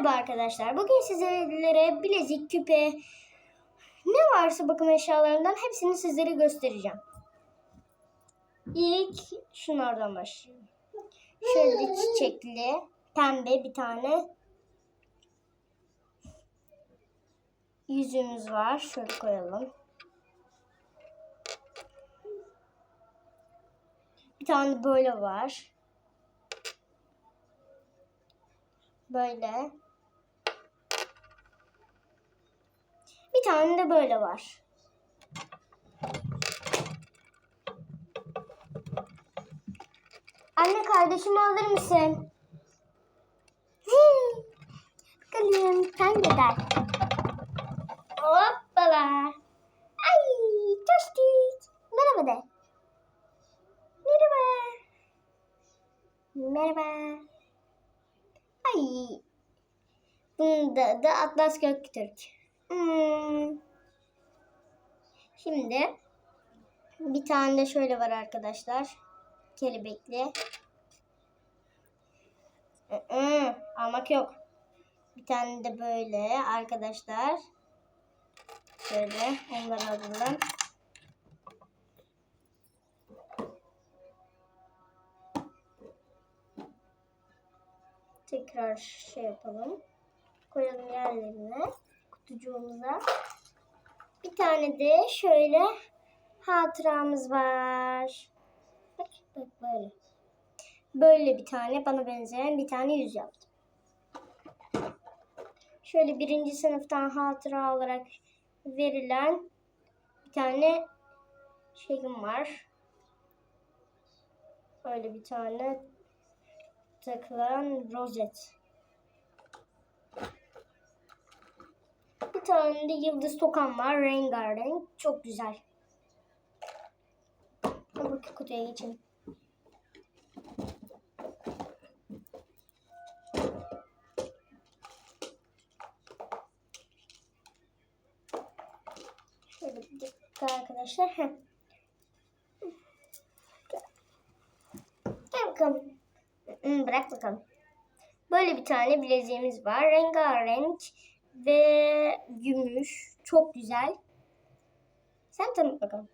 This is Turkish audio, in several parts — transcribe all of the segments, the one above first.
Merhaba arkadaşlar. Bugün sizlere bilezik, küpe, ne varsa bakım eşyalarından hepsini sizlere göstereceğim. İlk şunlardan başlayalım. Şöyle çiçekli, pembe bir tane yüzüğümüz var. Şöyle koyalım. Bir tane böyle var. Böyle. Bir tane de böyle var. Anne kardeşimi alır mısın? Bakalım sen de der. Hoppala. Ay toştik. Merhaba de. Merhaba. Merhaba. Ay. Bunda da Atlas Göktürk. Hmm. Şimdi bir tane de şöyle var arkadaşlar. Kelebekli. Hı almak yok. Bir tane de böyle arkadaşlar. Şöyle onları alalım. Tekrar şey yapalım. Koyalım yerlerine. Kutucuğumuza. Bir tane de şöyle hatıramız var. Bak, bak böyle. Böyle bir tane bana benzeyen bir tane yüz yaptım. Şöyle birinci sınıftan hatıra olarak verilen bir tane şeyim var. Böyle bir tane takılan rozet. Bir tane de yıldız tokan var. Rengarenk. Çok güzel. Bakayım kutuya geçelim. Şöyle bir dakika arkadaşlar. Heh. Gel bakalım. Bırak bakalım. Böyle bir tane bileziğimiz var. Rengarenk ve gümüş. Çok güzel. Sen tanıt bakalım.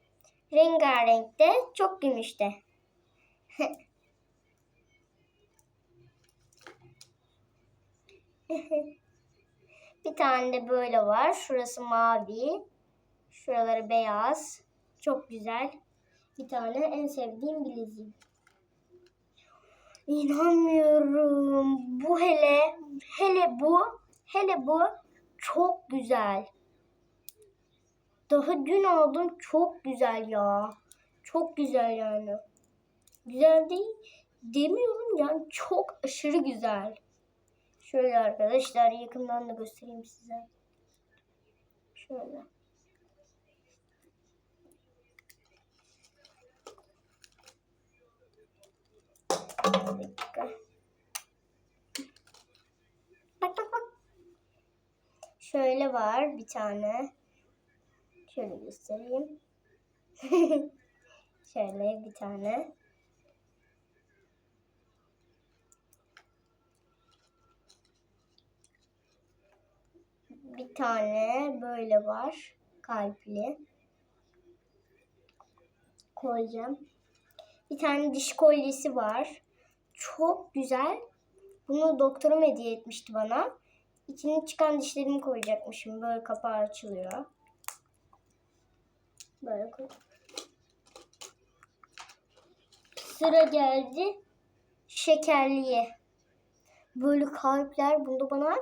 Rengarenk de çok gümüş de. bir tane de böyle var. Şurası mavi. Şuraları beyaz. Çok güzel. Bir tane en sevdiğim bileziğim. İnanmıyorum. Bu hele, hele bu, hele bu çok güzel. Daha dün aldım çok güzel ya. Çok güzel yani. Güzel değil demiyorum yani çok aşırı güzel. Şöyle arkadaşlar yakından da göstereyim size. Şöyle. Bir dakika. Bak bak bak. Şöyle var bir tane. Şöyle göstereyim. Şöyle bir tane. Bir tane böyle var. Kalpli. Koyacağım. Bir tane diş kolyesi var. Çok güzel. Bunu doktorum hediye etmişti bana. İçine çıkan dişlerimi koyacakmışım. Böyle kapağı açılıyor. Böyle koy. Sıra geldi şekerliye. Böyle kalpler bunda bana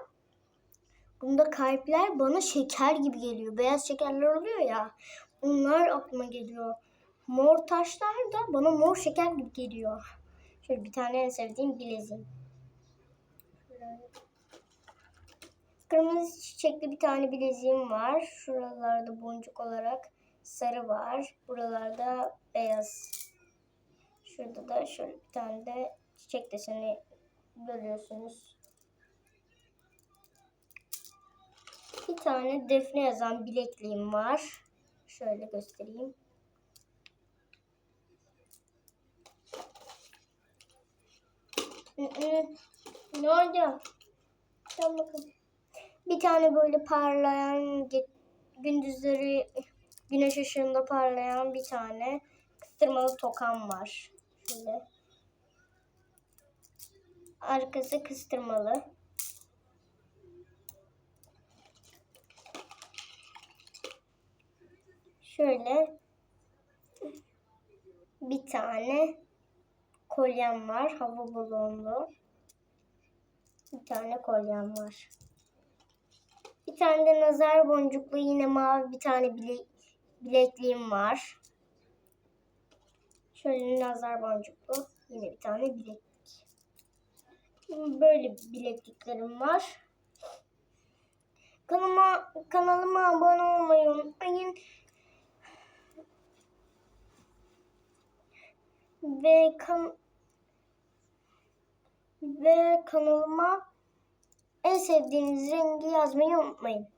bunda kalpler bana şeker gibi geliyor. Beyaz şekerler oluyor ya. Onlar aklıma geliyor. Mor taşlar da bana mor şeker gibi geliyor. Şöyle bir tane en sevdiğim bileziğim. Kırmızı çiçekli bir tane bileziğim var. Şuralarda boncuk olarak sarı var. Buralarda beyaz. Şurada da şöyle bir tane de çiçek deseni görüyorsunuz. Bir tane defne yazan bilekliğim var. Şöyle göstereyim. Ne oldu? Gel bakalım. Bir tane böyle parlayan gündüzleri güneş ışığında parlayan bir tane kıstırmalı tokam var. Şöyle. Arkası kıstırmalı. Şöyle bir tane kolyem var. Hava balonlu. Bir tane kolyem var. Bir tane de nazar boncuklu yine mavi bir tane bile, bilekliğim var. Şöyle nazar boncuklu yine bir tane bileklik. Böyle bilekliklerim var. Kanalıma, kanalıma abone olmayı unutmayın. Ve kan ve kanalıma en sevdiğiniz rengi yazmayı unutmayın.